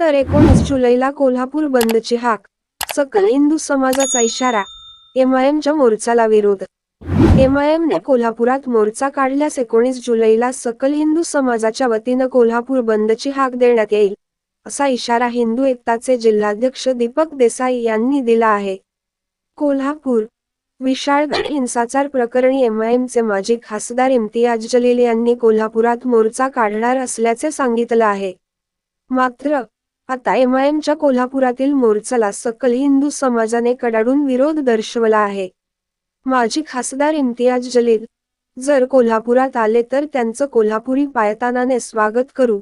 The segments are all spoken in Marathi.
तर एकोणीस जुलैला कोल्हापूर बंदची हाक. सकल हिंदू समाजाचा इशारा एमआयएमच्या मोर्चाला विरोध. एमआयएमने कोल्हापुरात मोर्चा काढल्यास एकोणीस जुलैला सकल हिंदू समाजाच्या वतीनं कोल्हापूर बंदची हाक देण्यात येईल असा इशारा हिंदू एकताचे जिल्हाध्यक्ष दीपक देसाई यांनी दिला आहे. कोल्हापूर विशाळगड हिंसाचार प्रकरणी एमआयएमचे माजी खासदार इम्तियाज जलील यांनी कोल्हापुरात मोर्चा काढणार असल्याचे सांगितलं आहे. मात्र आता एमआयएमच्या कोल्हापुरातील मोर्चाला सकल हिंदू समाजाने कडाडून विरोध दर्शवला आहे. माजी खासदार इम्तियाज जलील जर कोल्हापुरात आले तर त्यांचं कोल्हापुरी पायतानाने स्वागत करू.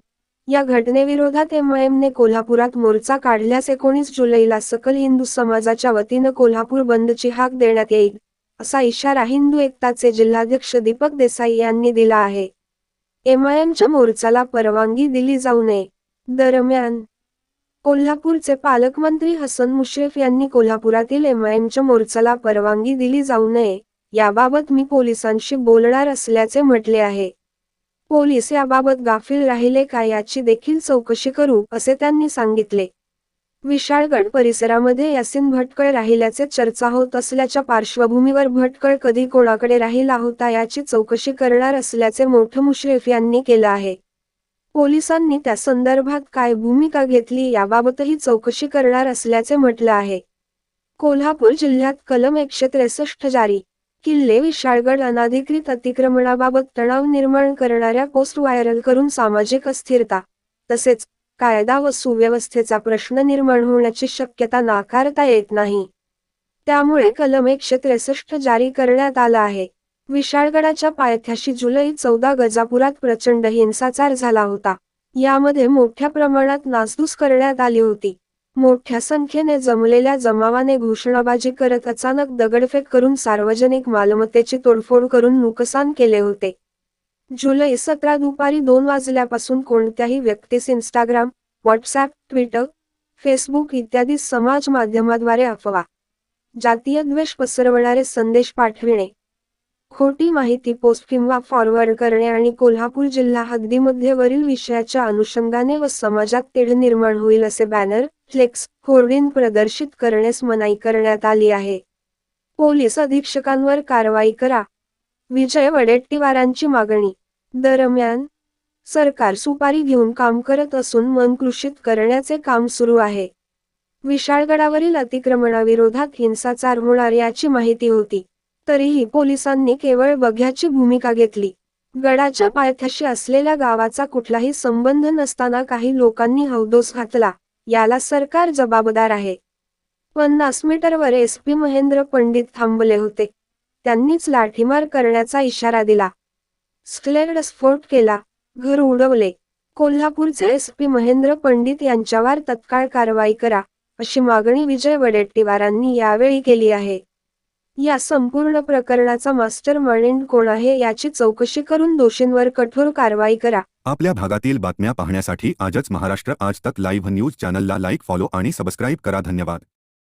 या घटनेविरोधात एमआयएमने कोल्हापुरात मोर्चा काढल्यास एकोणीस जुलैला सकल हिंदू समाजाच्या वतीनं कोल्हापूर बंदची हाक देण्यात येईल असा इशारा हिंदू एकताचे जिल्हाध्यक्ष दीपक देसाई यांनी दिला आहे. एमआयएमच्या मोर्चाला परवानगी दिली जाऊ नये. दरम्यान कोल्हापूरचे पालकमंत्री हसन मुश्रीफ यांनी कोल्हापुरातील एमआयएमच्या मोर्चाला परवानगी दिली जाऊ नये याबाबत मी पोलिसांशी बोलणार असल्याचे म्हटले आहे. पोलीस याबाबत गाफील राहिले का याची देखील चौकशी करू असे त्यांनी सांगितले. विशाळगड परिसरामध्ये यासिन भटकळ राहिल्याचे चर्चा होत असल्याच्या पार्श्वभूमीवर भटकळ कधी कोणाकडे राहिला होता याची चौकशी करणार असल्याचे मोठं मुश्रीफ यांनी केलं आहे. पोलिसांनी त्या संदर्भात काय भूमिका घेतली याबाबतही चौकशी करणार असल्याचे म्हटलं आहे. कोल्हापूर जिल्ह्यात कलम एकशे त्रेसष्ट जारी किल्ले विशाळगड अनाधिकृत अतिक्रमणाबाबत तणाव निर्माण करणाऱ्या पोस्ट व्हायरल करून सामाजिक अस्थिरता तसेच कायदा व सुव्यवस्थेचा प्रश्न निर्माण होण्याची शक्यता नाकारता येत नाही. त्यामुळे कलम एकशे त्रेसष्ट जारी करण्यात आला आहे. विशाळगडाच्या पायथ्याशी जुलै चौदा गजापुरात प्रचंड हिंसाचार झाला होता. यामध्ये मोठ्या प्रमाणात नासधूस करण्यात आली होती. मोठ्या संख्येने जमलेल्या जमावाने घोषणाबाजी करत अचानक दगडफेक करून सार्वजनिक मालमत्तेची तोडफोड करून नुकसान केले होते. जुलै सतरा दुपारी दोन वाजल्यापासून कोणत्याही व्यक्तीस इंस्टाग्राम व्हॉट्सॲप ट्विटर फेसबुक इत्यादी समाज माध्यमाद्वारे अफवा जातीय द्वेष पसरवणारे संदेश पाठविणे खोटी माहिती पोस्ट किंवा फॉरवर्ड करणे आणि कोल्हापूर जिल्हा हद्दीमध्ये वरील विषयाच्या अनुषंगाने व समाजात तेढ निर्माण होईल असे बॅनर फ्लेक्स होर्डिंग प्रदर्शित करण्यास मनाई करण्यात आली आहे. पोलीस अधीक्षकांवर कारवाई करा. विजय वडेट्टीवारांची मागणी. दरम्यान सरकार सुपारी घेऊन काम करत असून मन कृषित करण्याचे काम सुरू आहे. विशाळगडावरील अतिक्रमणाविरोधात हिंसाचार होणार याची माहिती होती. तरीही पोलिसांनी केवळ बघ्याची भूमिका घेतली. गडाच्या पायथ्याशी असलेल्या गावाचा कुठलाही संबंध नसताना काही लोकांनी हौदोस घातला. याला सरकार जबाबदार आहे. पन्नास मीटरवर एस पी महेंद्र पंडित थांबले होते. त्यांनीच लाठीमार करण्याचा इशारा दिला. स्क्लेड स्फोट केला. घर उडवले. कोल्हापूरचे एस पी महेंद्र पंडित यांच्यावर तत्काळ कारवाई करा अशी मागणी विजय वडेट्टीवारांनी यावेळी केली आहे. या संपूर्ण प्रकरणाचा मास्टर माइंड कोण आहे याची चौकशी करून दोषींवर कठोर कारवाई करा. आपल्या भागातील बातम्या पाहण्यासाठी आजच महाराष्ट्र आज तक लाईव्ह न्यूज चॅनलला लाईक फॉलो आणि सबस्क्राईब करा. धन्यवाद.